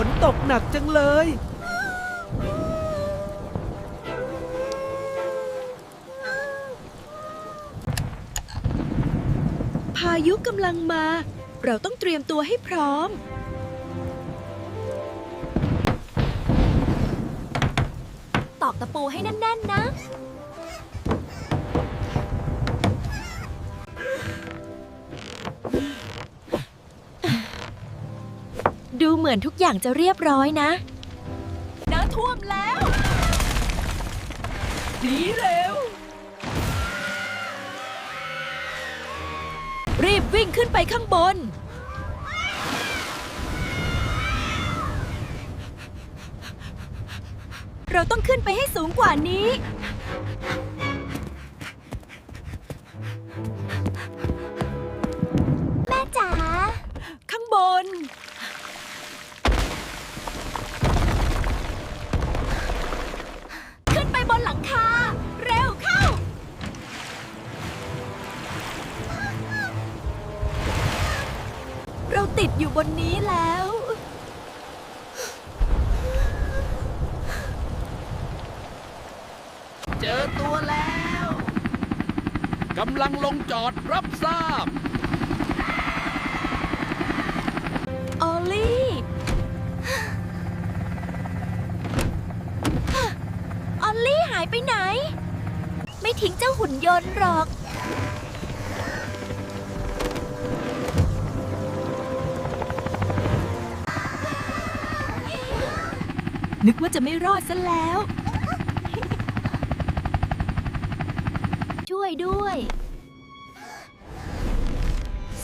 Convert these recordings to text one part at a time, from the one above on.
ฝนตกหนักจังเลย พายุกำลังมา เราต้องเตรียมตัวให้พร้อม ตอกตะปูให้แน่น ๆ นะ มือนทุกอย่างจะเรียบร้อยนะ น้ำท่วมแล้วดีเร็ว รีบวิ่งขึ้นไปข้างบน เราต้องขึ้นไปให้สูงกว่านี้ แล้ว เจอตัวแล้วกำลังลงจอดรับทราบ ออลลี่ ออลลี่หายไปไหน ไม่ทิ้งเจ้าหุ่นยนต์หรอก นึกว่าจะไม่รอดซะแล้ว ช่วยด้วย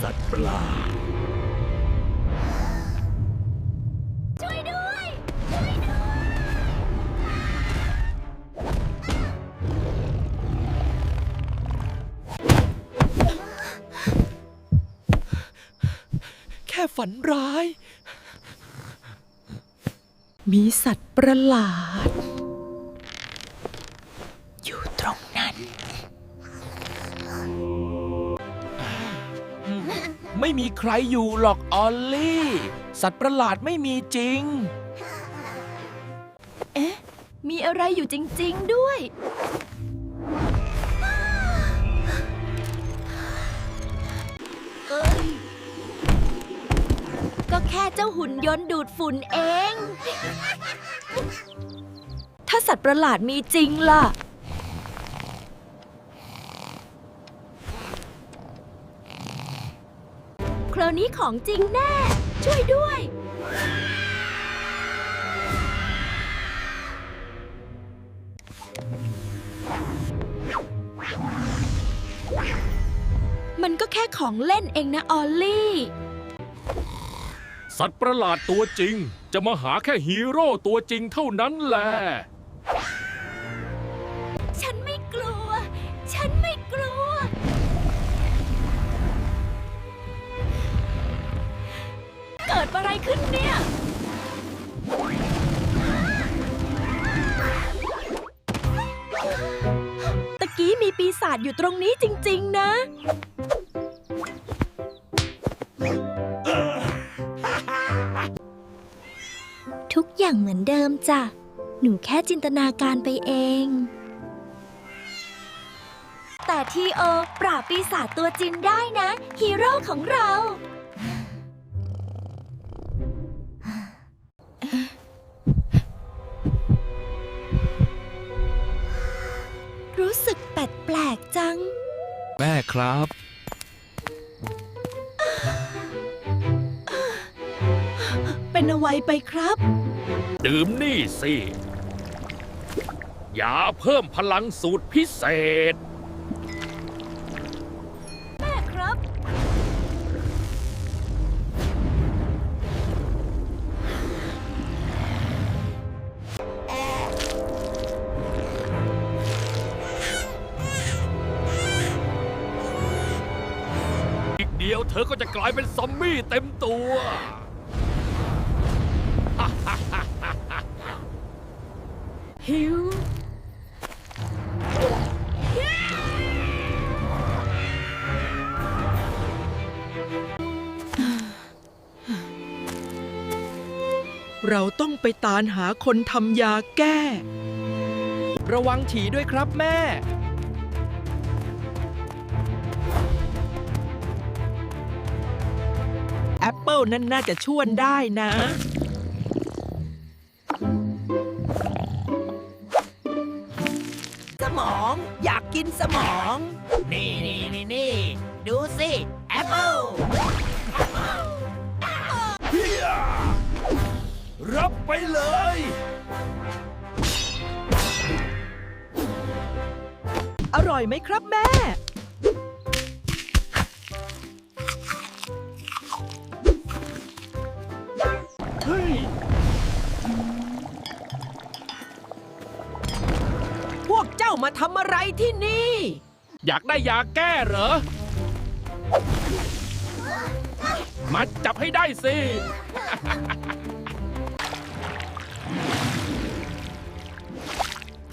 สัตว์ประหลาดช่วยด้วย ช่วยด้วย แค่ฝันร้าย มีสัตว์ประหลาด อยู่ตรงนั้น ไม่มีใครอยู่หรอกออลลี่ สัตว์ประหลาดไม่มีจริง เอ๊ะ มีอะไรอยู่จริง ๆ ด้วย เอ้ย ก็แค่เจ้าหุ่นยนต์ดูดฝุ่นเอง ถ้าสัตว์ประหลาดมีจริงล่ะ คราวนี้ของจริงแน่ ช่วยด้วย มันก็แค่ของเล่นเองนะออลลี่ สัตว์ประหลาดตัวจริง จะมาหาแค่ฮีโร่ตัวจริงเท่านั้นแหละ ฉันไม่กลัว ฉันไม่กลัว เกิดอะไรขึ้นเนี่ย ตะกี้มีปีศาจอยู่ตรงนี้จริง ๆ นะ อย่างเหมือนเดิมจ้ะ หนูแค่จินตนาการไปเอง แต่ทีโอ ปราบปีศาจตัวจริงได้นะ ฮีโร่ของเรา รู้สึกแปลกๆจัง แม่ครับ เป็นอะไรไปครับ ดื่มนี่สิยาเพิ่มพลังสูตรพิเศษ เราต้องไปตามหาคนทำยาแก้ ระวังฉี่ด้วยครับแม่ แอปเปิลนั่นน่าจะช่วยได้นะ อร่อยไหมครับแม่ เฮ้ย พวกเจ้ามาทำอะไรที่นี่ อยากได้ยาแก้เหรอ มาจับให้ได้สิ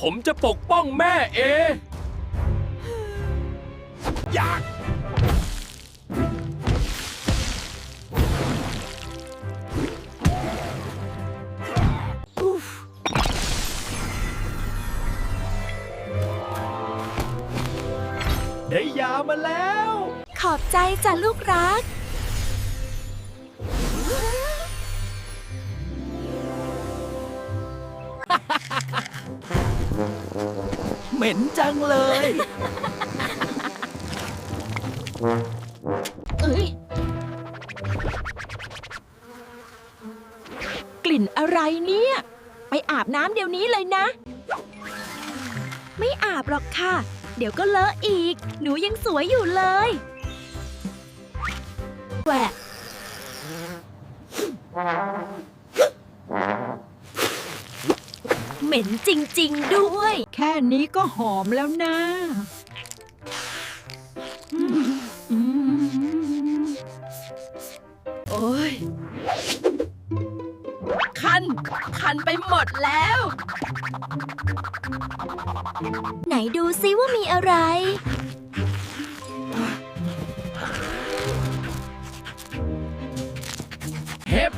ผมจะปกป้องแม่เองอยาก ได้ยามาแล้ว ขอบใจจ้ะลูกรัก จังเลยเอ้ยกลิ่นอะไรเนี่ย ไปอาบน้ำเดี๋ยวนี้เลยนะ ไม่อาบหรอกค่ะ เดี๋ยวก็เลอะอีก หนูยังสวยอยู่เลยแหวะ ม็นจริง ๆ ด้วย แค่นี้ก็หอมแล้วนะอืมโอ้ย คัน คันไปหมดแล้ว ไหนดูซิว่ามีอะไร เห็บ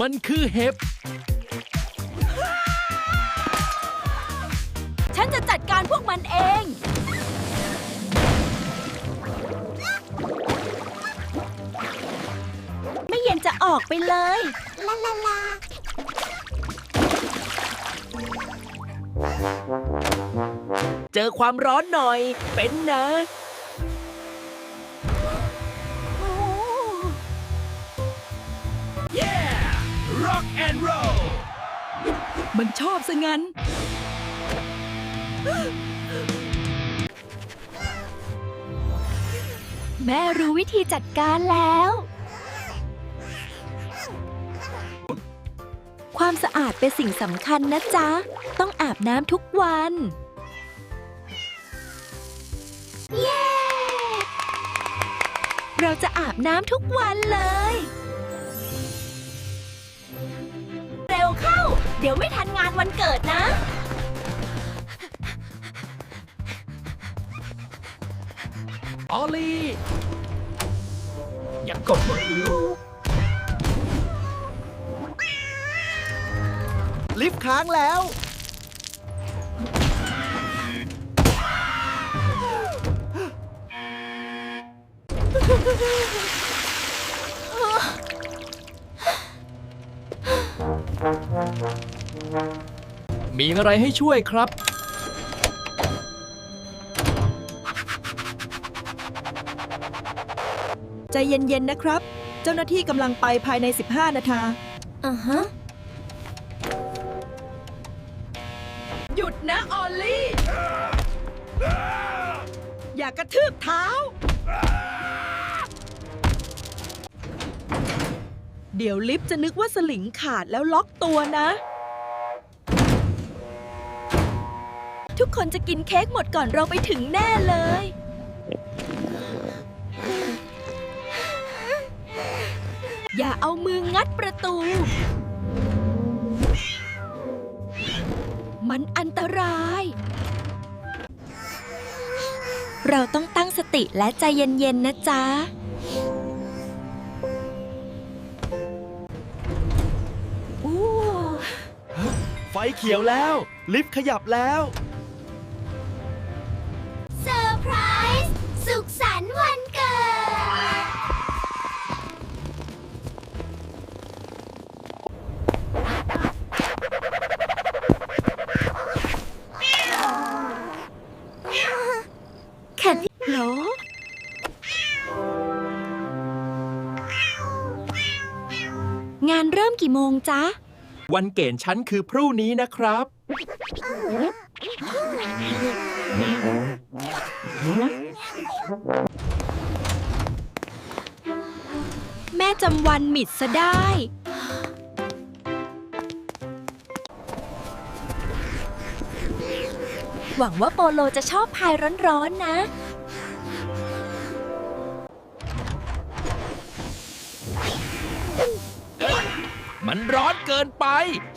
มันคือเห็บ มันเอง ไม่เย็นจะออกไปเลย ลาลาลา เจอความร้อนหน่อย เป็นนะ Rock and roll มันชอบซะงั้น แม่รู้วิธีจัดการแล้ว ความสะอาดเป็นสิ่งสำคัญนะจ๊ะ ต้องอาบน้ำทุกวัน เย้ เราจะอาบน้ำทุกวันเลย เร็วเข้า เดี๋ยวไม่ทันงานวันเกิดนะ ออลี่อย่ากดมือลิฟต์ค้างแล้ว มีอะไรให้ช่วยครับ ใจเย็นๆนะครับ เจ้าหน้าที่กำลังไปภายใน 15 นาที อ่าฮะ หยุดนะ ออลลี่ อย่ากระทืบเท้า เดี๋ยวลิฟต์จะนึกว่าสลิงขาดแล้วล็อกตัวนะ ทุกคนจะกินเค้กหมดก่อนเราไปถึงแน่เลย อย่าเอามืองัดประตู มันอันตราย เราต้องตั้งสติและใจเย็น ๆ นะจ๊ะ ไฟเขียวแล้ว ลิฟต์ขยับแล้ว งานเริ่มกี่โมงจ๊ะ วันเกณฑ์ฉันคือพรุ่งนี้นะครับ แม่จำวันมิดซะได้ หวังว่าโปโลจะชอบพายร้อนๆนะ กินไป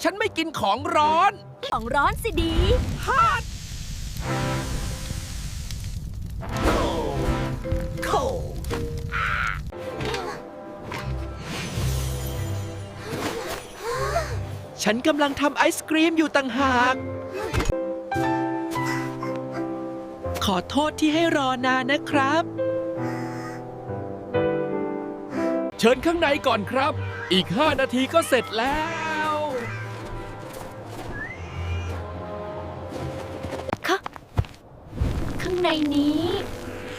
ฉันไม่กินของร้อน ของร้อนสิดีโคฉันกำลังทำไอศกรีมอยู่ต่างหาก ขอโทษที่ให้รอนานนะครับ เชิญข้างในก่อนครับ อีก 5 นาทีก็เสร็จแล้ว ในนี้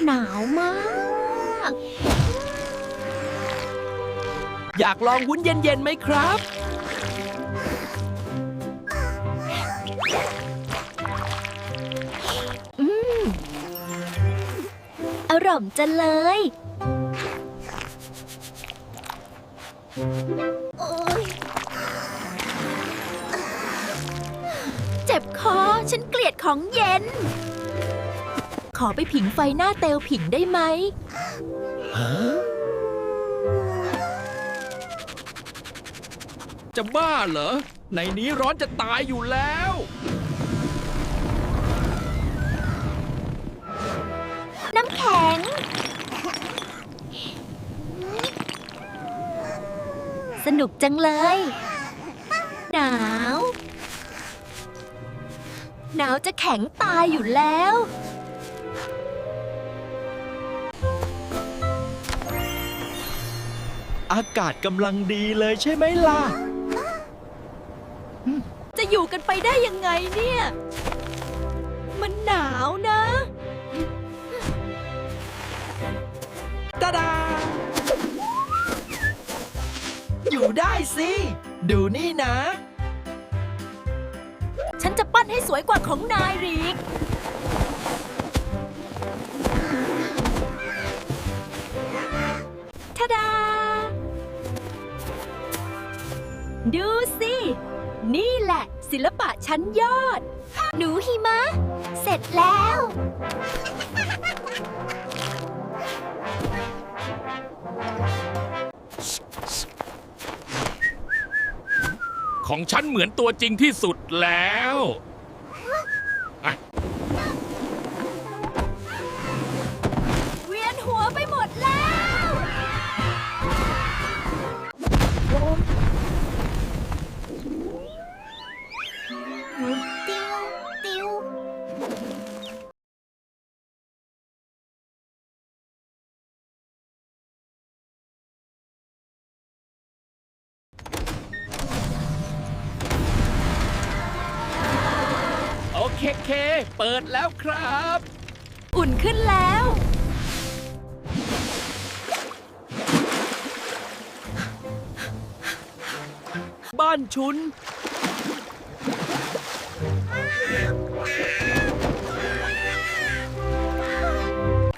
หนาวมาก อยากลองวุ้นเย็นๆไหมครับอร่อยจังเลยเจ็บคอ ฉันเกลียดของเย็นข อไปผิงไฟหน้าเตลผิงได้ไหม จะบ้าเหรอ ในนี้ร้อนจะตายอยู่แล้ว น้ำแข็ง สนุกจังเลย หนาว หนาวจะแข็งตายอยู่แล้ว อากาศกำลังดีเลยใช่ไหมล่ะ จะอยู่กันไปได้ยังไงเนี่ย มันหนาวนะตาดา อยู่ได้สิ ดูนี่นะ ฉันจะปั้นให้สวยกว่าของนายริกทาดา ดูสิ นี่แหละศิลปะชั้นยอด หนูหิมะ เสร็จแล้ว ของฉันเหมือนตัวจริงที่สุดแล้ว เคเคเปิดแล้วครับ อุ่นขึ้นแล้ว บ้านชุน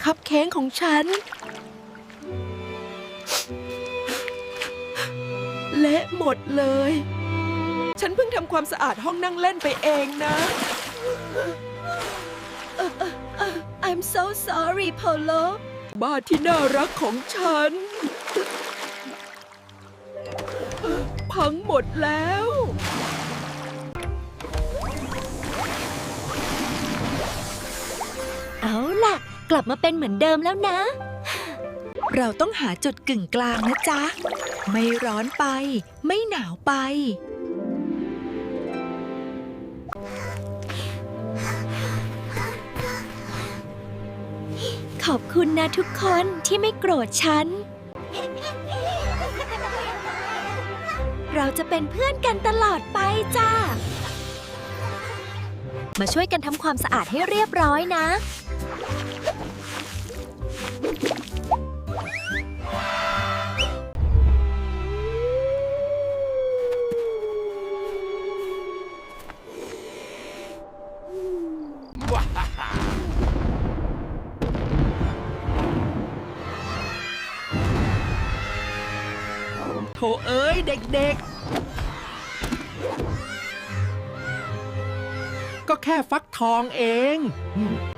คัพเค้กของฉัน เละหมดเลย ฉันเพิ่งทำความสะอาดห้องนั่งเล่นไปเองนะ I'm so sorry Polo บ้านที่น่ารักของฉัน พังหมดแล้ว เอาล่ะ กลับมาเป็นเหมือนเดิมแล้วนะ เราต้องหาจุดกึ่งกลางนะจ๊ะ ไม่ร้อนไป ไม่หนาวไป ขอบคุณนะทุกคนที่ไม่โกรธฉัน เราจะเป็นเพื่อนกันตลอดไปจ้า มาช่วยกันทำความสะอาดให้เรียบร้อยนะ เอ้ย เด็กๆ ก็แค่ฟักทองเอง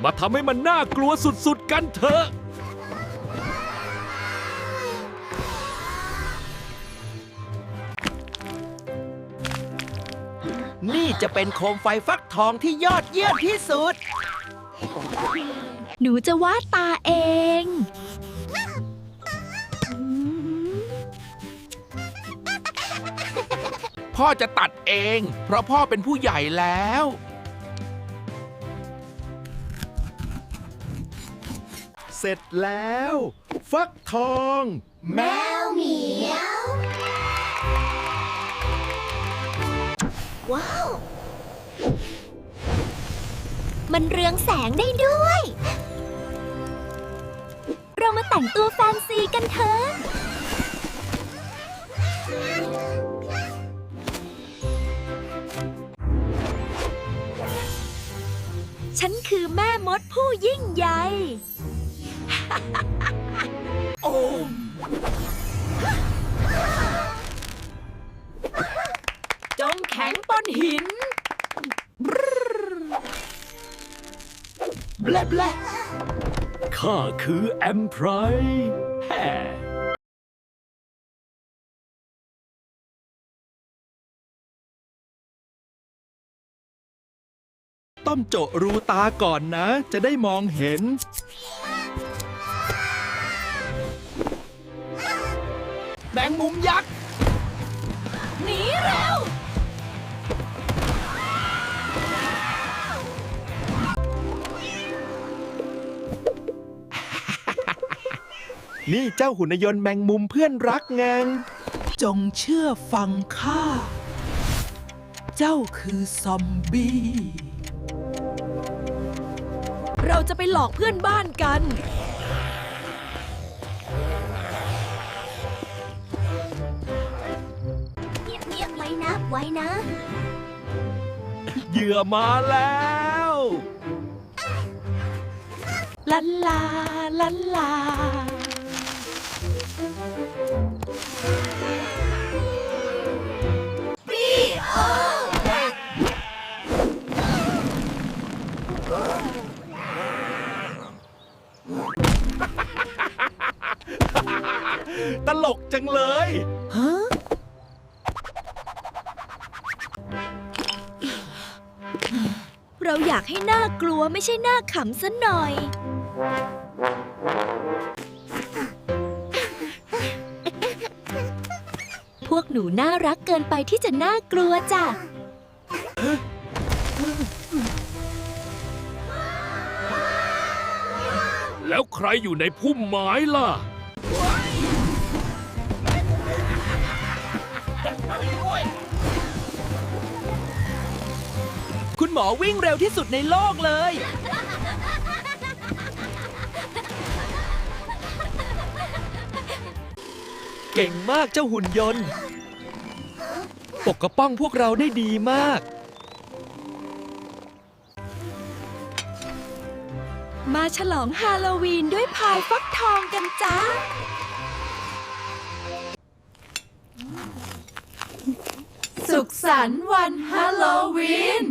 มาทำให้มันน่ากลัวสุดๆกันเถอะ นี่จะเป็นโคมไฟฟักทองที่ยอดเยี่ยมที่สุด หนูจะวาดตาเอง พ่อจะตัดเอง เพราะพ่อเป็นผู้ใหญ่แล้ว เสร็จแล้ว ฟักทอง แมวเหมียว ว้าว มันเรืองแสงได้ด้วย เรามาแต่งตัวแฟนซีกันเถอะ ฉันคือแม่มดผู้ยิ่งใหญ่จงแข็งป้นหินข้าคือแอมไพร แฮ่ต้มโจะรูตาก่อนนะ จะได้มองเห็น แมงมุมยักษ์ หนีเร็ว นี่เจ้าหุ่นยนต์แมงมุมเพื่อนรักไงจงเชื่อฟังข้า เจ้าคือซอมบี้ เราจะไปหลอกเพื่อนบ้านกัน เงียบๆไว้นะไว้นะ เหยื่อมาแล้วลันลาลันลา ตลกจังเลยเราอยากให้หน้ากลัวไม่ใช่หน้าขำซะหน่อย พวกหนูน่ารักเกินไปที่จะน่ากลัวจ้ะ แล้วใครอยู่ในพุ่มไม้ล่ะ คุณหมอวิ่งเร็วที่สุดในโลกเลย เก่งมากเจ้าหุ่นยนต์ ปกป้องพวกเราได้ดีมาก มาฉลองฮาโลวีนด้วยพายฟักทองกันจ้า สุขสันต์วันฮาโลวีน